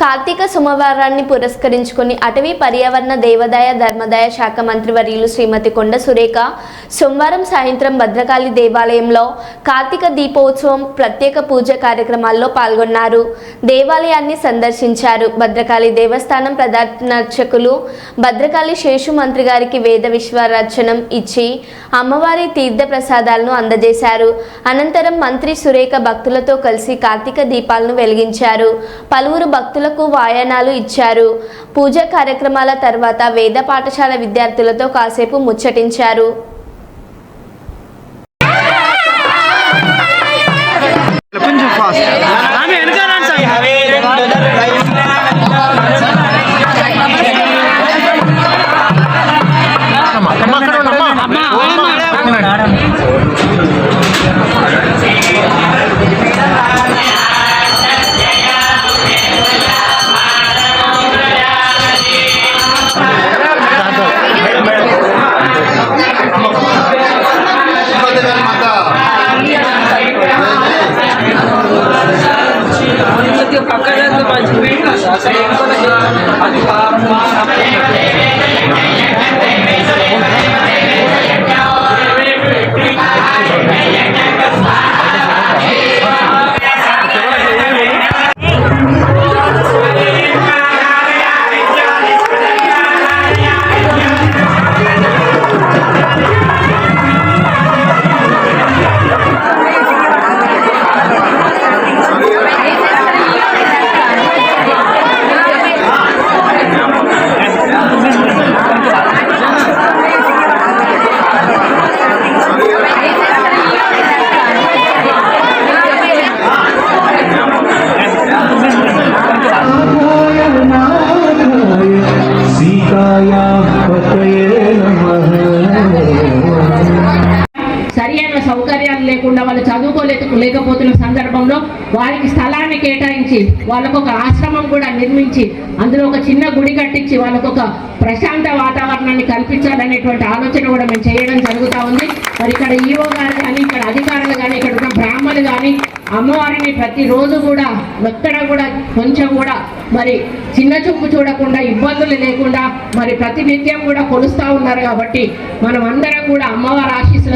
కార్తీక సోమవారాన్ని పురస్కరించుకుని అటవీ పర్యావరణ దేవాదాయ ధర్మదాయ శాఖ మంత్రి వర్యులు శ్రీమతి కొండ సురేఖ సోమవారం సాయంత్రం భద్రకాళి దేవాలయంలో కార్తీక దీపోత్సవం ప్రత్యేక పూజ కార్యక్రమాల్లో పాల్గొన్నారు. దేవాలయాన్ని సందర్శించారు. భద్రకాళి దేవస్థానం ప్రధానర్చకులు భద్రకాళి శేషు మంత్రి గారికి వేద విశ్వరచనం ఇచ్చి అమ్మవారి తీర్థ ప్రసాదాలను అందజేశారు. అనంతరం మంత్రి సురేఖ భక్తులతో కలిసి కార్తీక దీపాలను వెలిగించారు. పలువురు భక్తులు భక్తులకు వాయనాలు ఇచ్చారు. పూజా కార్యక్రమాల తర్వాత వేద పాఠశాల విద్యార్థులతో కాసేపు ముచ్చటించారు. కొంచెం ఫాస్ట్ చదువుకోలేక లేకపోతున్న సందర్భంలో వారికి స్థలాన్ని కేటాయించి వాళ్ళకు ఒక ఆశ్రమం కూడా నిర్మించి అందులో ఒక చిన్న గుడి కట్టించి వాళ్ళకు ఒక ప్రశాంత వాతావరణాన్ని కల్పించాలనేటువంటి ఆలోచన కూడా మేము చేయడం జరుగుతూ ఉంది. మరి ఇక్కడ ఈఓ గారు కానీ ఇక్కడ అధికారులు కానీ ఇక్కడ ఉన్న బ్రాహ్మణులు కానీ అమ్మవారిని ప్రతిరోజు కూడా ఎక్కడ కూడా కొంచెం కూడా మరి చిన్న చూపు చూడకుండా ఇబ్బందులు లేకుండా మరి ప్రతినిత్యం కూడా కొలుస్తూ ఉన్నారు కాబట్టి మనం అందరం కూడా అమ్మవారి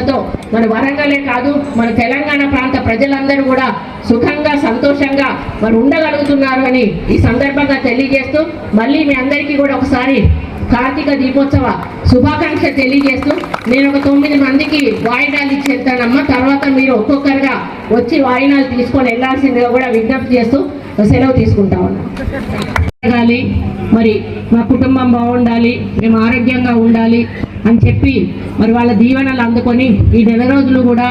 ఆశీస్సులతో మన వరంగలే కాదు మన తెలంగాణ ప్రాంత ప్రజలందరూ కూడా సుఖంగా సంతోషంగా మరి ఉండగలుగుతున్నారు అని ఈ సందర్భంగా తెలియజేస్తూ మళ్ళీ మీ అందరికీ కూడా ఒకసారి కార్తీక దీపోత్సవ శుభాకాంక్ష తెలియజేస్తూ నేను ఒక తొమ్మిది మందికి వాయినాలు ఇచ్చేస్తానమ్మా. తర్వాత మీరు ఒక్కొక్కరుగా వచ్చి వాయినాలు తీసుకొని వెళ్ళాల్సిందిగా కూడా విజ్ఞప్తి చేస్తూ సెలవు తీసుకుంటా ఉన్నాం మరి మా కుటుంబం బాగుండాలి మేము ఆరోగ్యంగా ఉండాలి. అని చెప్పి మరి వాళ్ళ దీవెనలు అందుకొని ఈ నెల రోజులు కూడా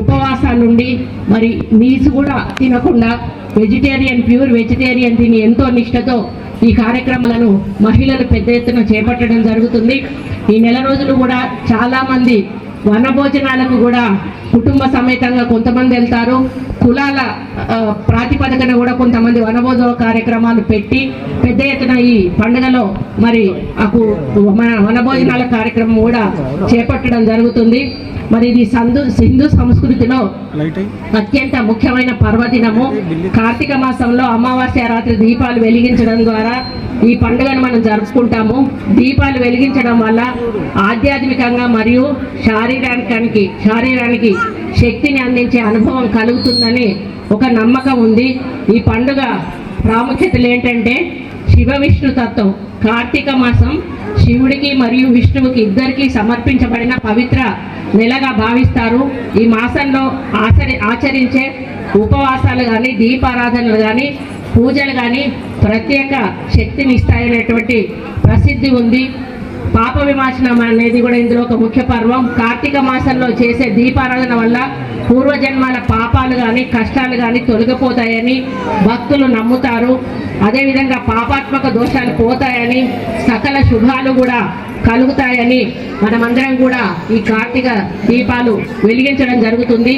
ఉపవాసాలుండి మరి నీసు కూడా తినకుండా వెజిటేరియన్ ప్యూర్ వెజిటేరియన్ తిని ఎంతో నిష్టతో ఈ కార్యక్రమాలను మహిళలు పెద్ద ఎత్తున చేపట్టడం జరుగుతుంది. ఈ నెల రోజులు కూడా చాలామంది వనభోజనాలకు కూడా కుటుంబ సమేతంగా కొంతమంది వెళ్తారు. కులాల ప్రాతిపదికన కూడా కొంతమంది వనభోజన కార్యక్రమాలు పెట్టి పెద్ద ఎత్తున ఈ పండుగలో మరి అకు మన వనభోజనాల కార్యక్రమం కూడా చేపట్టడం జరుగుతుంది. మరి ఇది సందు సింధు సంస్కృతిలో అత్యంత ముఖ్యమైన పర్వదినము. కార్తీక మాసంలో అమావాస్య రాత్రి దీపాలు వెలిగించడం ద్వారా ఈ పండుగను మనం జరుపుకుంటాము. దీపాలు వెలిగించడం వల్ల ఆధ్యాత్మికంగా మరియు శారీరానికి శారీరానికి శక్తిని అందించే అనుభవం కలుగుతుందని ఒక నమ్మకం ఉంది. ఈ పండుగ ప్రాముఖ్యతలు ఏంటంటే శివ విష్ణు తత్వం. కార్తీక మాసం శివుడికి మరియు విష్ణువుకి ఇద్దరికీ సమర్పించబడిన పవిత్ర నెలగా భావిస్తారు. ఈ మాసంలో ఆచరి ఆచరించే ఉపవాసాలు కానీ దీపారాధనలు కానీ పూజలు కానీ ప్రత్యేక శక్తిని ఇస్తాయనేటువంటి ప్రసిద్ధి ఉంది. పాప విమోచనం అనేది కూడా ఇందులో ఒక ముఖ్య పర్వం. కార్తీక మాసంలో చేసే దీపారాధన వల్ల పూర్వజన్మాల పాపాలు కానీ కష్టాలు కానీ తొలగిపోతాయని భక్తులు నమ్ముతారు. అదేవిధంగా పాపాత్మక దోషాలు పోతాయని సకల శుభాలు కూడా కలుగుతాయని మనమందరం కూడా ఈ కార్తీక దీపాలు వెలిగించడం జరుగుతుంది.